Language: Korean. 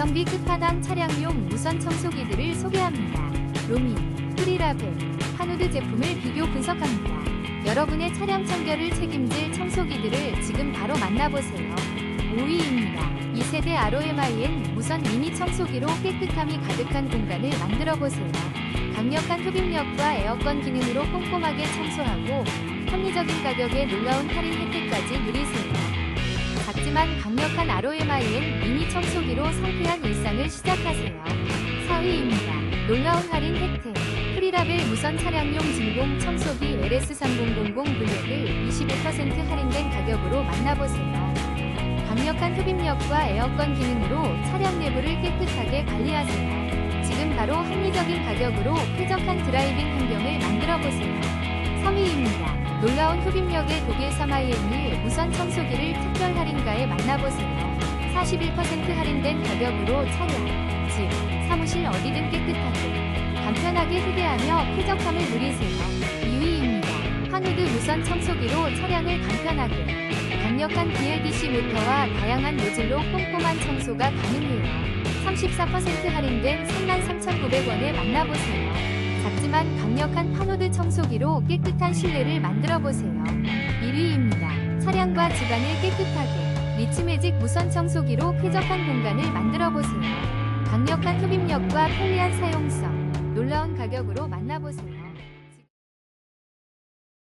가성비 끝판왕 차량용 무선 청소기들을 소개합니다. 로미, 프리라벨, 한우드 제품을 비교 분석합니다. 여러분의 차량 청결을 책임질 청소기들을 지금 바로 만나보세요. 5위입니다. 2세대 ROMIN 무선 미니 청소기로 깨끗함이 가득한 공간을 만들어 보세요. 강력한 흡입력과 에어컨 기능으로 꼼꼼하게 청소하고 합리적인 가격에 놀라운 할인 혜택까지 누리세요. 작지만 강력한 ROMIN 미니 청소기로 상쾌한 일상을 시작하세요. 4위입니다. 놀라운 할인 혜택. 프리라벨 무선 차량용 진공 청소기 LS3000 블랙을 21% 할인된 가격으로 만나보세요. 강력한 흡입력과 에어컨 기능으로 차량 내부를 깨끗하게 관리하세요. 지금 바로 합리적인 가격으로 쾌적한 드라이빙 환경을 만들어 보세요. 3위입니다. 놀라운 흡입력의 독일 3IN1 무선 청소기를 특별 할인가에 만나보세요. 41% 할인된 가격으로 차량, 집, 사무실 어디든 깨끗하게, 간편하게 휴대하며 쾌적함을 누리세요. 2위입니다. 한우드 무선 청소기로 차량을 간편하게, 강력한 BLDC 모터와 다양한 노즐로 꼼꼼한 청소가 가능해요. 34% 할인된 33,900원에 만나보세요. 작지만 강력한 파노드 청소기로 깨끗한 실내를 만들어 보세요. 1위입니다. 차량과 집안을 깨끗하게 리치매직 무선 청소기로 쾌적한 공간을 만들어 보세요. 강력한 흡입력과 편리한 사용성, 놀라운 가격으로 만나보세요.